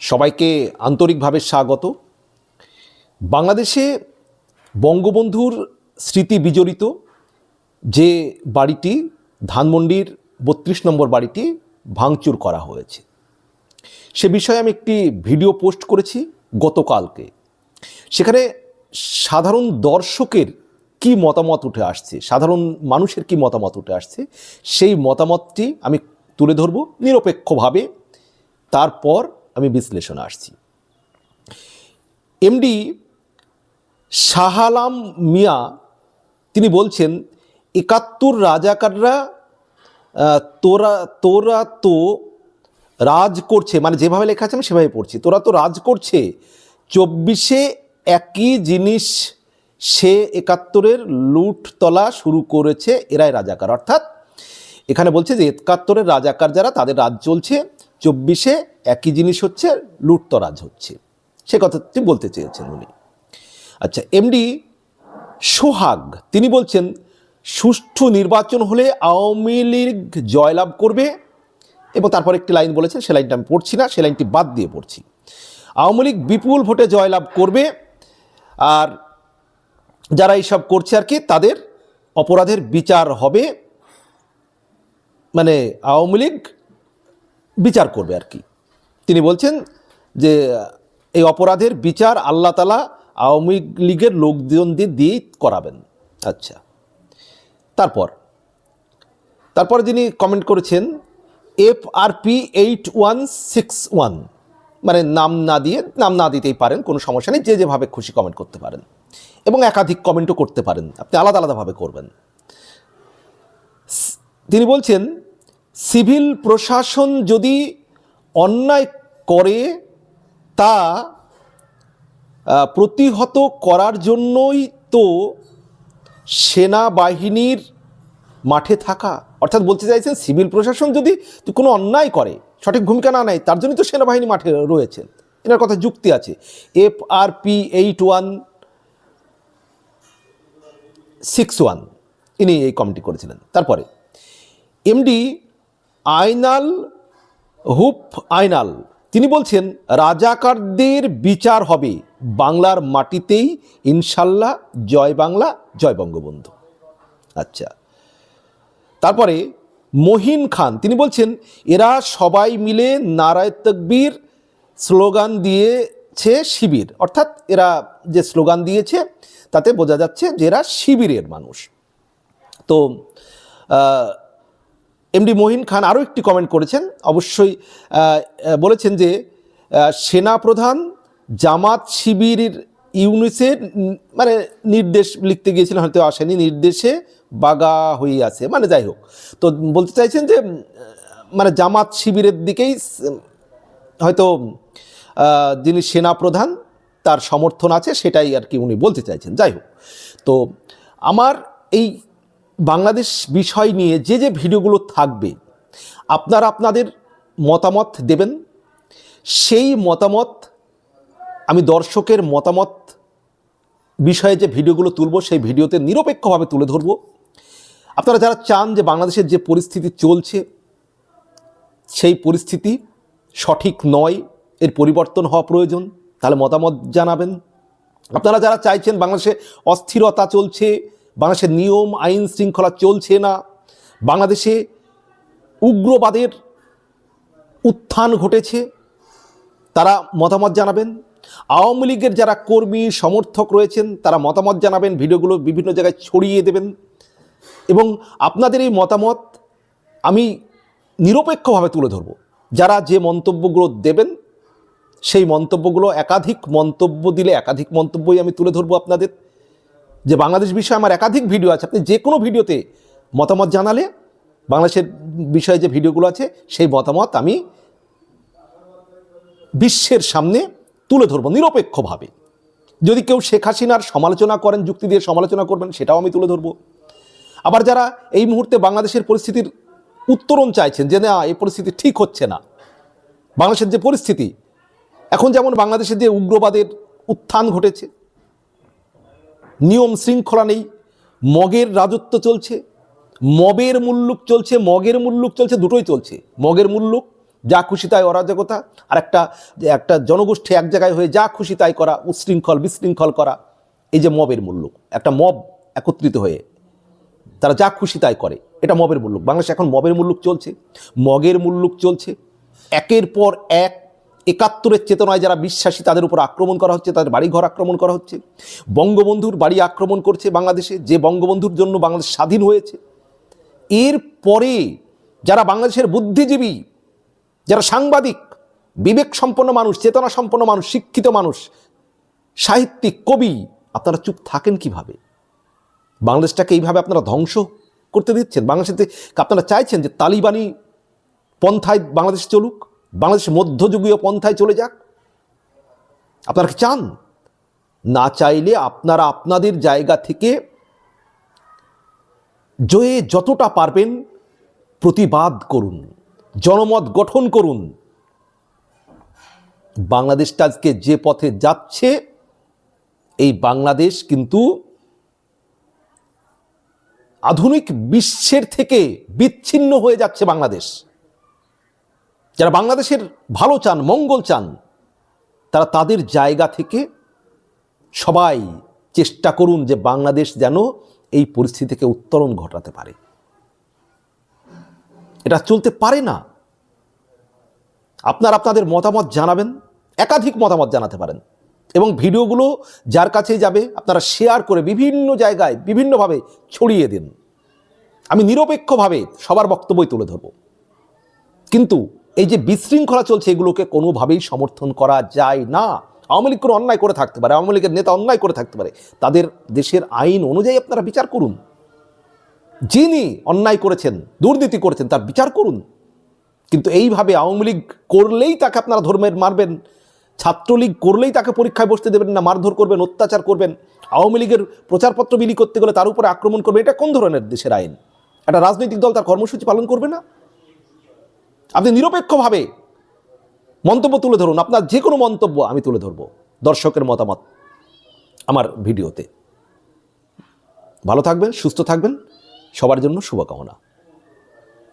সবাইকে আন্তরিকভাবে স্বাগত। বাংলাদেশে বঙ্গবন্ধুর স্মৃতি বিজড়িত যে বাড়িটি, ধানমন্ডির বত্রিশ নম্বর বাড়িটি ভাঙচুর করা হয়েছে। সে বিষয়ে আমি একটি ভিডিও পোস্ট করেছি গতকালকে। সেখানে সাধারণ দর্শকের কি মতামত উঠে আসছে, সাধারণ মানুষের কি মতামত উঠে আসছে, সেই মতামতটি আমি তুলে ধরব নিরপেক্ষভাবে। তারপর আমি বিশ্লেষণে আসছি। এমডি শাহালাম মিয়া, তিনি বলছেন, একাত্তর রাজাকাররা তোরা তোরা তো রাজ করছে। মানে যেভাবে লেখা আছে আমি সেভাবে পড়ছি। তোরা তো রাজ করছে। চব্বিশে একই জিনিস সে একাত্তরের লুটতলা শুরু করেছে, এরাই রাজাকার। অর্থাৎ এখানে বলছে যে, একাত্তরের রাজাকার যারা, তাদের রাজ চলছে। চব্বিশে একই জিনিস হচ্ছে, লুটতরাজ হচ্ছে। সে কথাটি বলতে চেয়েছেন উনি। আচ্ছা এমডি সোহাগ, তিনি বলছেন, সুষ্ঠু নির্বাচন হলে আওয়ামী লীগ জয়লাভ করবে এবং তারপর একটি লাইন বলেছেন, সে লাইনটা আমি পড়ছি না, সে লাইনটি বাদ দিয়ে পড়ছি। আওয়ামী লীগ বিপুল ভোটে জয়লাভ করবে, আর যারা এইসব করছে আর কি, তাদের অপরাধের বিচার হবে। মানে আওয়ামী লীগ বিচার করবে আর কি। তিনি বলছেন যে, এই অপরাধের বিচার আল্লাহ তালা আওয়ামী লীগের লোকজনদের দিয়েই করাবেন। আচ্ছা তারপর তারপর যিনি কমেন্ট করেছেন F R P eight one six one মানে নাম না দিয়ে, নাম না দিতেই পারেন, কোনো সমস্যা নেই, যে যেভাবে খুশি কমেন্ট করতে পারেন। এবং একাধিক কমেন্টও করতে পারেন, আপনি আলাদা আলাদাভাবে করবেন। তিনি বলছেন সিভিল প্রশাসন যদি অন্যায় করে, তা প্রতিহত করার জন্যই তো সেনাবাহিনীর মাঠে থাকা। অর্থাৎ বলতে চাইছেন, সিভিল প্রশাসন যদি কোনো অন্যায় করে, সঠিক ভূমিকা না নেয়, তার জন্যই তো সেনাবাহিনী মাঠে রয়েছে। এনার কথা যুক্তি আছে। F R P eight one, six one, ইনি এই কমিটি করেছিলেন। তারপরে, এমডি আইনাল হুপ আইনাল। তিনি বলছেন, রাজাকারদের বিচার হবে বাংলার মাটিতেই, ইনশাল্লাহ। জয় বাংলা, জয় বঙ্গবন্ধু। আচ্ছা। তারপরে মহিন খান, তিনি বলছেন, এরা সবাই মিলে নারায় তকবীর স্লোগান দিয়েছে শিবির। অর্থাৎ এরা যে স্লোগান দিয়েছে, তাতে বোঝা যাচ্ছে যে এরা শিবিরের মানুষ। তো এমডি মহিন খান আরও একটি কমেন্ট করেছেন। অবশ্যই বলেছেন যে সেনাপ্রধান জামাত শিবিরের ইউনিসের মানে নির্দেশ লিখতে গিয়েছিলেন, হয়তো আসেনি, নির্দেশে বাগা হয়ে আছে মানে যাই হোক। তো বলতে চাইছেন যে মানে জামাত শিবিরের দিকেই হয়তো যিনি সেনাপ্রধান, তার সমর্থন আছে, সেটাই আর কি উনি বলতে চাইছেন, যাই হোক। তো আমার এই বাংলাদেশ বিষয় নিয়ে যে যে ভিডিওগুলো থাকবে, আপনারা আপনাদের মতামত দেবেন। সেই মতামত, আমি দর্শকের মতামত বিষয়ে যে ভিডিওগুলো তুলব, সেই ভিডিওতে নিরপেক্ষভাবে তুলে ধরব। আপনারা যারা চান যে বাংলাদেশের যে পরিস্থিতি চলছে, সেই পরিস্থিতি সঠিক নয়, এর পরিবর্তন হওয়া প্রয়োজন, তাহলে মতামত জানাবেন। আপনারা যারা চাইছেন বাংলাদেশে অস্থিরতা চলছে বাংলাদেশের নিয়ম, আইন শৃঙ্খলা চলছে না। বাংলাদেশে উগ্রবাদের উত্থান ঘটেছে। তারা মতামত জানাবেন। আওয়ামী লীগের যারা কর্মী, সমর্থক রয়েছেন, তারা মতামত জানাবেন, ভিডিওগুলো বিভিন্ন জায়গায় ছড়িয়ে দেবেন। এবং আপনাদের এই মতামত আমি নিরপেক্ষভাবে তুলে ধরব। যারা যে মন্তব্যগুলো দেবেন, সেই মন্তব্যগুলো একাধিক মন্তব্য দিলে একাধিক মন্তব্যই আমি তুলে ধরবো আপনাদের। যে বাংলাদেশ বিষয়ে আমার একাধিক ভিডিও আছে, আপনি যে কোনো ভিডিওতে মতামত জানালে, বাংলাদেশের বিষয়ে যে ভিডিওগুলো আছে, সেই মতামত আমি বিশ্বের সামনে তুলে ধরবো নিরপেক্ষভাবে। যদি কেউ শেখ হাসিনার সমালোচনা করেন, যুক্তি দিয়ে সমালোচনা করবেন, সেটাও আমি তুলে ধরবো। আবার যারা এই মুহূর্তে বাংলাদেশের পরিস্থিতির উত্তরণ চাইছেন যে না, এই পরিস্থিতি ঠিক হচ্ছে না, বাংলাদেশের যে পরিস্থিতি, এখন যেমন বাংলাদেশের যে উগ্রবাদের উত্থান ঘটেছে নিয়ম শৃঙ্খলা নেই। মগের রাজত্ব চলছে, মবের মুল্লুক চলছে, মগের মুল্লুক চলছে, দুটোই চলছে। মগের মুল্লুক, যা খুশি তাই অরাজকতা, আর একটা একটা জনগোষ্ঠী এক জায়গায় হয়ে যা খুশি তাই করা উচ্ছৃঙ্খল বিশৃঙ্খল করা, এই যে মবের মূল্য একটা মব একত্রিত হয়ে, তারা যা খুশি তাই করে, এটা মবের মুল্লুক। বাংলাদেশে এখন মবের মুল্লুক চলছে, মগের মুল্লুক চলছে, একের পর এক একাত্তরের চেতনায় যারা বিশ্বাসী, তাদের উপর আক্রমণ করা হচ্ছে, তাদের বাড়িঘর আক্রমণ করা হচ্ছে। বঙ্গবন্ধুর বাড়ি আক্রমণ করছে বাংলাদেশে, যে বঙ্গবন্ধুর জন্য বাংলাদেশ স্বাধীন হয়েছে। এর পরে যারা বাংলাদেশের বুদ্ধিজীবী, যারা সাংবাদিক বিবেক সম্পন্ন মানুষ চেতনা সম্পন্ন মানুষ, শিক্ষিত মানুষ, সাহিত্যিক, কবি, আপনারা চুপ থাকেন কীভাবে? বাংলাদেশটাকে এইভাবে আপনারা ধ্বংস করতে দিচ্ছেন? বাংলাদেশে আপনারা চাইছেন যে তালিবানি পন্থায় বাংলাদেশ চলুক? বাংলাদেশ মধ্যযুগীয় পন্থায় চলে যাক। আপনারা চান? না চাইলে আপনারা আপনাদের জায়গা থেকে জয়ে যতটা পারবেন প্রতিবাদ করুন, জনমত গঠন করুন। বাংলাদেশটা আজকে যে পথে যাচ্ছে, এই বাংলাদেশ কিন্তু আধুনিক বিশ্বের থেকে বিচ্ছিন্ন হয়ে যাচ্ছে বাংলাদেশ। যারা বাংলাদেশের ভালো চান, মঙ্গল চান, তারা তাদের জায়গা থেকে সবাই চেষ্টা করুন যে বাংলাদেশ যেন এই পরিস্থিতি থেকে উত্তরণ ঘটাতে পারে। এটা চলতে পারে না। আপনার আপনাদের মতামত জানাবেন, একাধিক মতামত জানাতে পারেন এবং ভিডিওগুলো যার কাছে যাবে, আপনারা শেয়ার করে বিভিন্ন জায়গায় বিভিন্নভাবে ছড়িয়ে দিন। আমি নিরপেক্ষভাবে সবার বক্তব্যই তুলে ধরব। কিন্তু এই যে বিশৃঙ্খলা চলছে, এগুলোকে কোনোভাবেই সমর্থন করা যায় না। আওয়ামী লীগ কোনো অন্যায় করে থাকতে পারে, আওয়ামী লীগের নেতা অন্যায় করে থাকতে পারে। তাদের দেশের আইন অনুযায়ী আপনারা বিচার করুন। যিনি অন্যায় করেছেন, দুর্নীতি করেছেন, তার বিচার করুন। কিন্তু এইভাবে আওয়ামী লীগ করলেই তাকে আপনারা ধর্মের মারবেন, ছাত্রলীগ করলেই তাকে পরীক্ষায় বসতে দেবেন না, মারধর করবেন, অত্যাচার করবেন, আওয়ামী লীগের প্রচারপত্র বিলি করতে গেলে তার উপরে আক্রমণ করবে এটা কোন ধরনের দেশের আইন? একটা রাজনৈতিক দল তার কর্মসূচি পালন করবে না? আপনি নিরপেক্ষভাবে মন্তব্য তুলে ধরুন, আপনার যে কোনো মন্তব্য আমি তুলে ধরব, দর্শকের মতামত আমার ভিডিওতে। ভালো থাকবেন, সুস্থ থাকবেন, সবার জন্য শুভকামনা।